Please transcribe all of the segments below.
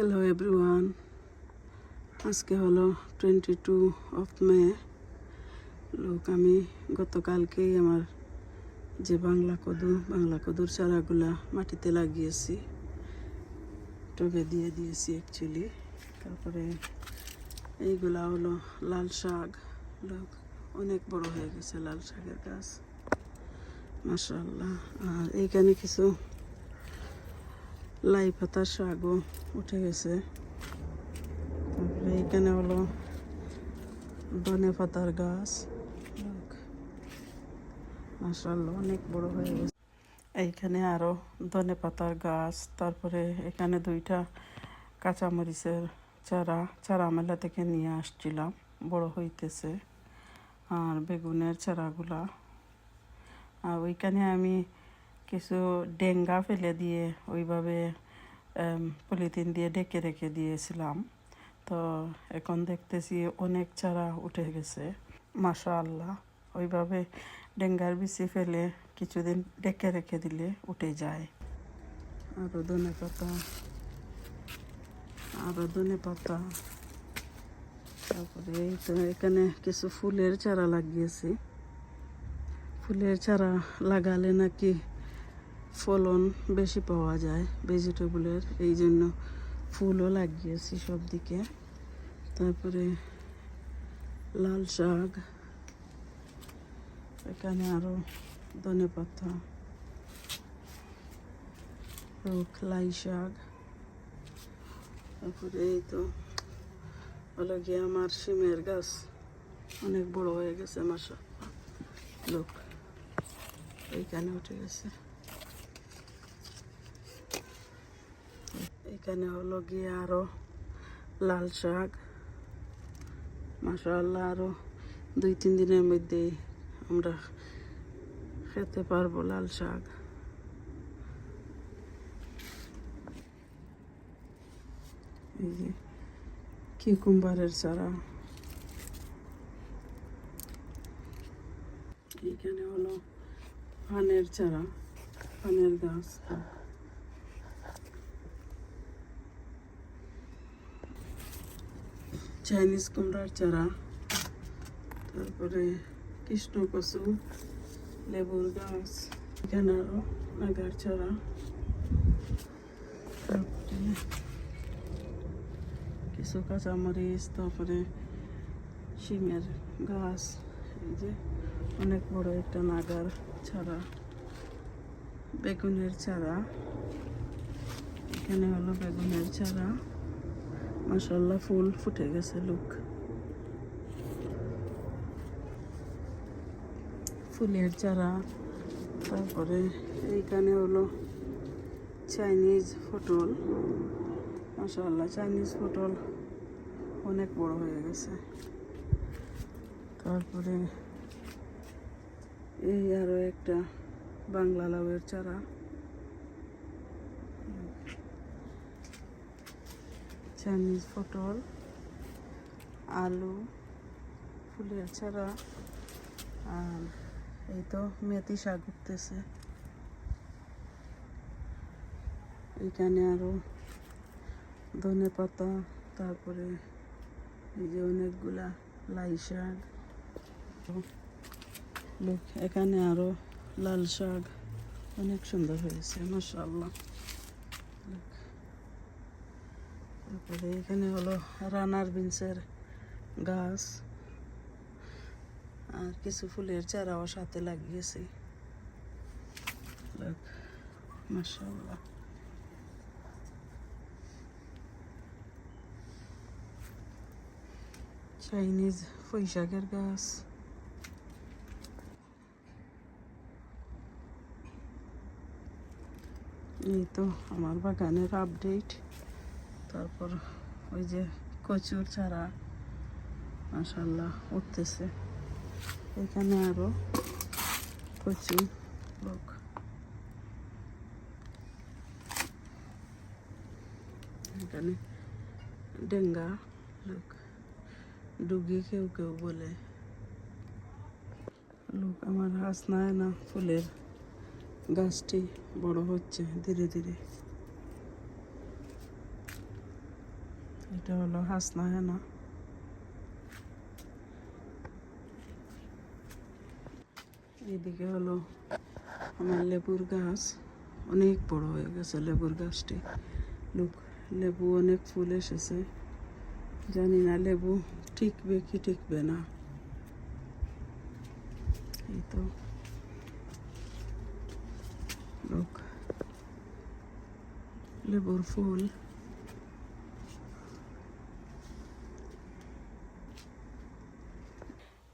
Hello everyone আজকে হলো twenty two of May লোক, আমি গতকালকেই আমার যে বাংলা কদু, বাংলা কদুর চারাগুলা মাটিতে লাগিয়েছি, টবে দিয়ে দিয়েছি অ্যাকচুয়ালি তারপরে এইগুলা হলো লাল শাক। লোক, অনেক বড় হয়ে গেছে লাল শাকের গাছ। মাশাল্লাহ আর এইখানে কিছু লাই পাতার শাকও উঠে গেছে। তারপরে এখানে হলো ধনে পাতার গাছ মাসাল্লাহ অনেক বড় হয়ে গেছে। এইখানে আরও ধনে পাতার গাছ, তারপরে এখানে দুইটা কাঁচামরিচের চারা চারা মেলা থেকে নিয়ে আসছিলাম, বড় হইতেছে। আর বেগুনের চারাগুলা। আর ওইখানে আমি কিছু ডেঙ্গা ফেলে দিয়ে ওইভাবে পলিথিন দিয়ে ডেকে রেখে দিয়েছিলাম। তো এখন দেখতেছি অনেক চারা উঠে গেছে। মাশা আল্লাহ ওইভাবে ডেঙ্গার বিচি ফেলে কিছুদিন ডেকে রেখে দিলে উঠে যায়। আরও ধনে পাতা আরও ধনে পাতা। তারপরে এই তো এখানে কিছু ফুলের চারা লাগিয়েছি। ফুলের চারা লাগালে নাকি ফলন বেশি পাওয়া যায় ভেজিটেবলের, এই জন্য ফুলও লাগিয়েছি সব দিকে তারপরে লাল শাক, এখানে আরও ধনে পাতা লাই শাক। তারপরে এই তো হলো গিয়ে আমার সিমের গাছ। অনেক বড় হয়ে গেছে মাসা লোক, এইখানে উঠে গেছে। এখানে হলো গিয়ে আরও লাল শাক। মাসাল্লাহ আরও দুই, তিন দিনের মধ্যেই আমরা খেতে পারব লাল শাক। এই কিউকুম্বারের চারা। এখানে হলো পানের চারা, পানের গাছ। চাইনিজ কুমড়ার চারা, তারপরে কৃষ্ণ লেবুর গাছ এখানে আরও নাগার চারা, তারপরে কিছু কাঁচামরিচ, তারপরে শিমের গাছ, এই যে অনেক বড় একটা নাগার চারা, বেগুনের চারা, এখানে হলো বেগুনের চারা। মাসাল্লাহ ফুল ফুটে গেছে লুক ফুলের চারা, তারপরে এইখানে হলো চাইনিজ পটল। মাসাল্লাহ চাইনিজ পটল অনেক বড় হয়ে গেছে। তারপরে এই আরও একটা বাংলা লাউয়ের চারা। চাইনিজ পটল, আলু ফুলের চারা আর এই তো মেথি শাক উঠতেছে। এখানে আরও ধনে পাতা, তারপরে এই যে অনেকগুলা লাই শাক। এখানে আরও লাল শাক। অনেক সুন্দর হয়েছে মাসাল্লাহ তারপরে এখানে হলো রানার বিনসের গাছ আর কিছু ফুলের চারাও সাথে লাগিয়েছি। মাসাল্লাহ চাইনিজ পুঁইশাকের গাছ। এই তো আমার বাগানের আপডেট তারপর ওই যে কচুর চারা মাসাল্লাহ উঠতেছে। এখানে আরও কচু লোক এখানে ডেঙ্গা লোক ডুগি কেউ কেউ বলে। লোক আমার হাসনায় না ফুলের গাছটি বড় হচ্ছে ধীরে ধীরে। এটা হলো হাসনা হেনা এইদিকে হলো আমার লেবুর গাছ অনেক বড় হয়ে গেছে লেবুর গাছটি লোক লেবু অনেক ফুল এসেছে জানি না লেবু টিকবে কি টিকবে না এই তো লোক লেবুর ফুল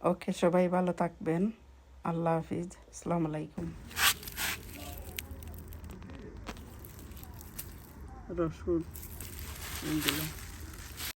ওকে সবাই ভালো থাকবেন আল্লাহ হাফিজ আসসালামু আলাইকুম রসুন দিলাম